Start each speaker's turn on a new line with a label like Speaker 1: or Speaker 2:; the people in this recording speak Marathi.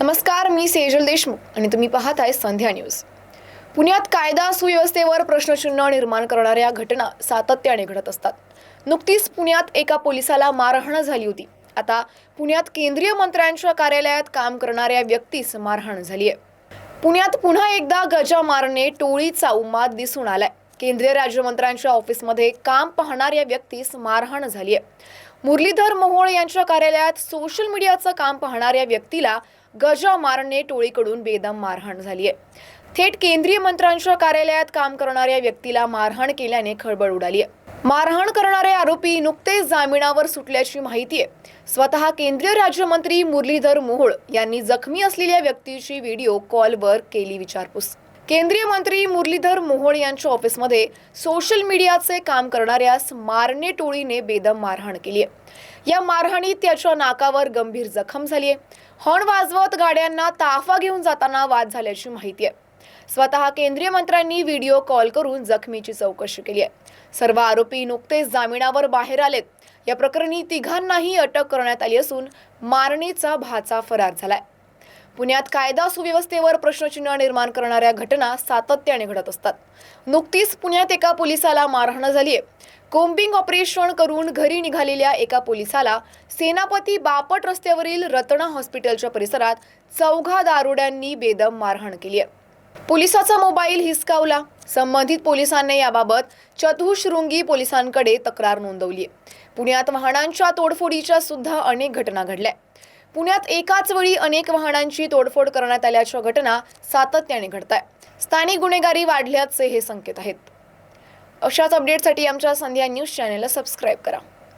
Speaker 1: नमस्कार मी सेजल देशमुख आणि तुम्ही पाहत आहे संध्या न्यूज. पुण्यात कायदा सुव्यवस्थेवर प्रश्नचिन्ह निर्माण करणाऱ्या घटना सातत्याने घडत असतात. नुकतीच पुण्यात एका पोलिसाला मारहाण झाली होती. आता पुण्यात केंद्रीय मंत्र्यांच्या कार्यालयात काम करणाऱ्या व्यक्तीस मारहाण झाली आहे पुण्यात पुन्हा एकदा गजा मारणे टोळीचा उमाद दिसून आलाय. केंद्रीय राज्यमंत्र्यांच्या ऑफिसमध्ये काम पाहणाऱ्या व्यक्तीस मारहाण झाली आहे. मुरलीधर मोहोळ यांच्या कार्यालयात सोशल मीडियाचं काम पाहणाऱ्या व्यक्तीला गजा मारणे टोळीकडून बेदम मारहाण झाली आहे. थेट केंद्रीय मंत्र्यांच्या कार्यालयात काम करणाऱ्या व्यक्तीला मारहाण केल्याने खळबळ उडाली आहे. मारहाण करणारे आरोपी नुकतेच जामिनावर सुटल्याची माहिती आहे. स्वतः केंद्रीय राज्यमंत्री मुरलीधर मोहोळ यांनी जखमी असलेल्या व्यक्तीची व्हिडिओ कॉलवर केली विचारपूस. केंद्रीय मंत्री मुरलीधर मोहोळ यांच्या ऑफिसमध्ये सोशल मीडियाचे काम करणाऱ्यास मारणे टोळीने बेदम मारहाण केली आहे. या मारहाणीत त्याच्या नाकावर गंभीर जखम झाली आहे. हॉर्न वाजवत गाड्यांना ताफा घेऊन जाताना वाद झाल्याची माहिती आहे. स्वतः केंद्रीय मंत्र्यांनी व्हिडिओ कॉल करून जखमीची चौकशी केली आहे. सर्व आरोपी नुकतेच जामिनावर बाहेर आलेत. या प्रकरणी तिघांनाही अटक करण्यात आली असून मारणीचा भाचा फरार झालाय. पुण्यात कायदा सुव्यवस्थेवर प्रश्नचिन्ह निर्माण करणाऱ्या घटना सातत्याने घडत असतात. नुकतीच पुण्यात एका पोलिसाला मारहाण झाली आहे. कोम्बिंग ऑपरेशन करून घरी निघालेल्या एका पोलिसाला सेनापती बापट रस्त्यावरील रत्ना हॉस्पिटलच्या परिसरात चौघा दारुड्यांनी बेदम मारहाण केली आहे. पोलिसाचा मोबाईल हिसकावला. संबंधित पोलिसांनी याबाबत चतुःशृंगी पोलिसांकडे तक्रार नोंदवली आहे. पुण्यात वाहनांच्या तोडफोडीच्या सुद्धा अनेक घटना घडल्या पुण्यात एकाच वेळी अनेक वाहनांची तोडफोड करण्यात आल्याच्या घटना सातत्याने घडत आहे स्थानिक गुन्हेगारी वाढल्याचे हे संकेत आहेत. अशाच अपडेटसाठी आमच्या संध्या न्यूज चॅनेलला सबस्क्राईब करा.